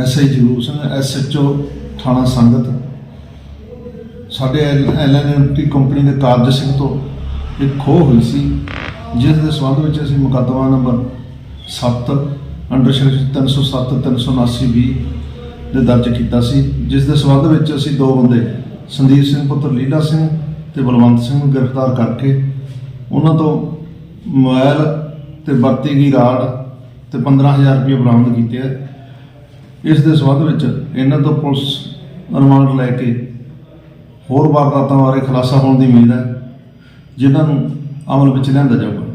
SI Jagroop Singh SHO ਥਾਣਾ ਸੰਗਤ। ਸਾਡੇ ਐਲਐਨਟੀ ਕੰਪਨੀ ਦੇ ਕਾਰਜ ਸਿੰਘ ਤੋਂ ਇੱਕ ਖੋਹ ਹੋਈ ਸੀ, ਜਿਸ ਦੇ ਸੰਬੰਧ ਵਿੱਚ ਅਸੀਂ ਮੁਕੱਦਮਾ ਨੰਬਰ 7 ਅੰਡਰ ਸੈਕਸ਼ਨ 307 379 ਵੀ ਦੇ ਦਰਜ ਕੀਤਾ ਸੀ, ਜਿਸ ਦੇ ਸੰਬੰਧ ਵਿੱਚ ਅਸੀਂ ਦੋ ਬੰਦੇ, ਸੰਦੀਪ ਸਿੰਘ ਪੁੱਤਰ ਲੀਲਾ ਸਿੰਘ ਤੇ ਬਲਵੰਤ ਸਿੰਘ ਨੂੰ ਗ੍ਰਿਫਤਾਰ ਕਰਕੇ ਉਹਨਾਂ ਤੋਂ ਮੋਬਾਈਲ ਤੇ ਵਰਤੀ ਗਈ ਰਾੜ ਤੇ 15000 ਰੁਪਏ ਬਰਾਮਦ ਕੀਤੇ ਹੈ ਇਸ ਦੇ ਸੰਬੰਧ ਵਿੱਚ ਇਹਨਾਂ ਤੋਂ ਪੁਲਿਸ ਰਿਮਾਂਡ ਲੈ ਕੇ ਹੋਰ ਵਾਰਦਾਤਾਂ ਬਾਰੇ ਖੁਲਾਸਾ ਹੋਣ ਦੀ ਉਮੀਦ ਹੈ, ਜਿਨ੍ਹਾਂ ਨੂੰ ਅਮਲ ਵਿੱਚ ਲਿਆਂਦਾ ਜਾਊਗਾ।